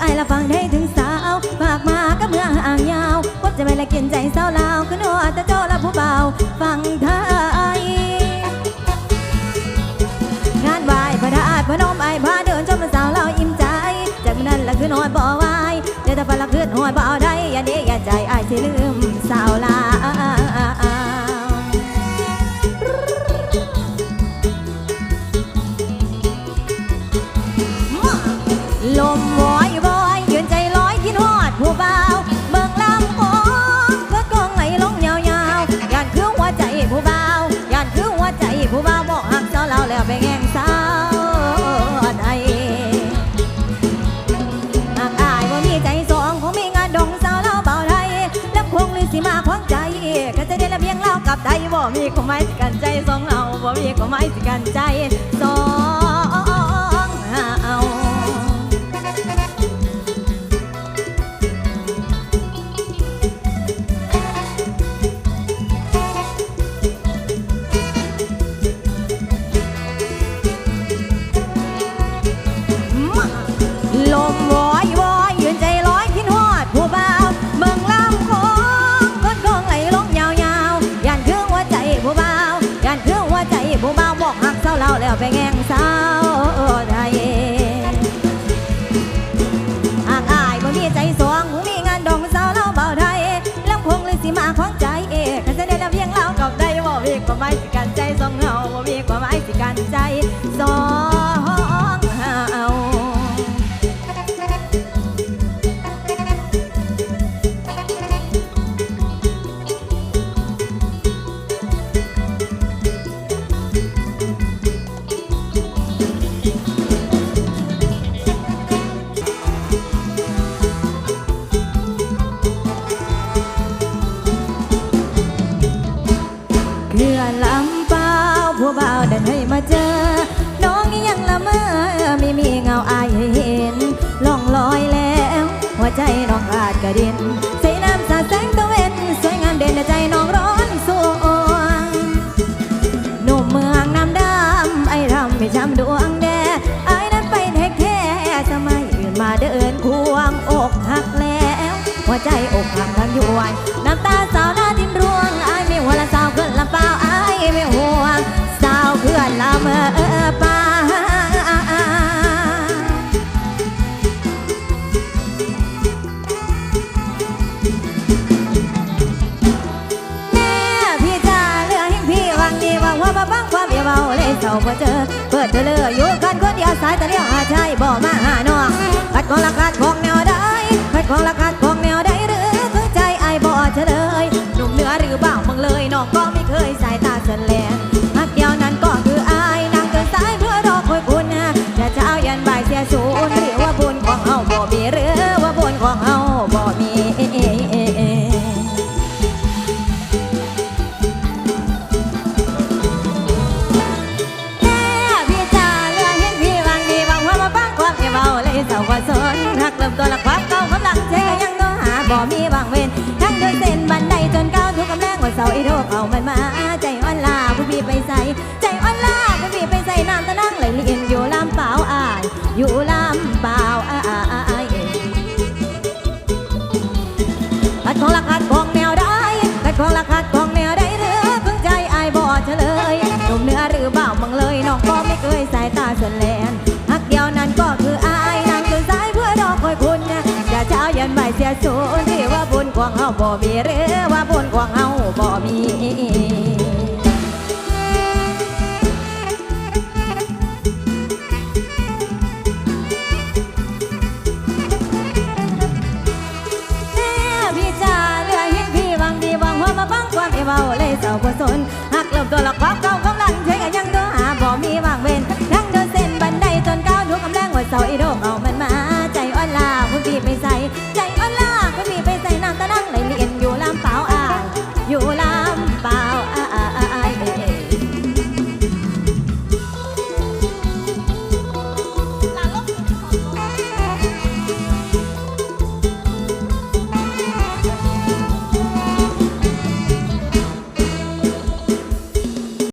ไอละฟังได้ถึงสาวฝากมาก็เมื่อห่างยาวพบจะไม่ละกินใจสาวลาวขึ้นหัวตะโจละผู้เบาฟังไทยงานวายพระอาพระนมไอ้พาเดินชมสาวเราอิ่มใจ จากนั้นละคือนอนบ่ไวเดี๋ยวถ้าพลักขึ้นหัวบ่อได้อย่าเดีอย่ มีความหมายสิกันใจสองเราบ่มีความหมายสิกันใจ เราแล้วไปแง่งสาวไทยหากอายบ่มีใจสวงหูมีงานดองสาวเล่าเบาไทยลำคงเลยสิมาขวางใจเอกขันจะได้ละเพียงเล่ากับได้บ่มีความหมายสิกันใจสองเฮาบ่มีความหมาย หัวใจน้องขาดกระดินใส่น้ำสาดแสงตะเวนสวยงามเด่นใจน้องร้อนสวงหนุ่มเมืองน้ำดำไอ้ทำให้ช้ำดวงแดไอ้นั้นไปแท้แค่สมัยอื่นมาเดินควงอกหักแล้ว หัวใจอกหักทั้งยวงน้ำตาสา เบาเลยเศร้าพอเจอ เปิดเธอเลยอยู่กันคนเดียวสายแต่เลียวหาชายบ่มาหาน้องขัดของราคาของแนวใดขัดของราคาของแนวใดหรือคือใจไอ้บ่เฉลยหนุ่มเหนือหรือเปล่ามึงเลยน้องก็ไม่เคยสายตาเสลนหักเดียวนั้นก็คืออายนางเกินสายเพื่อรอคอยคุณจะเช้ายันบ่ายเสียศูน ว่าสนหักเริ่มตัวละความเก่ากำลังเชยังต้องหาบ่มีบางเว้นทั้งเดินเส้นบันไดจนก้าวทุกกำแรงว่าเสาอีโดกเอามันมา ใจอ่อนลาผู้พี่ไปใส่ใจอ่อนลาผู้พี่ไปใส่น้ำตะนั่งไหลเลียนอยู่ลำเปล่าอายอยู่ลำเปล่าอายขัดของละขัดของแนวได้ขัดของละขัดของแนวได้หรือเพิ่งใจอายบ่เฉลยหนุ่มเนื้อหรือเปล่ามึงเลยน้องก็ไม่เคยสายตาเสลนหักเยันบ่ายเสียสูนที่ว่าบุญของเฮาบ่มีหรือว่าบุญของเฮาบ่มีเรว่าบังความเอาเลยเศร้าบ่ส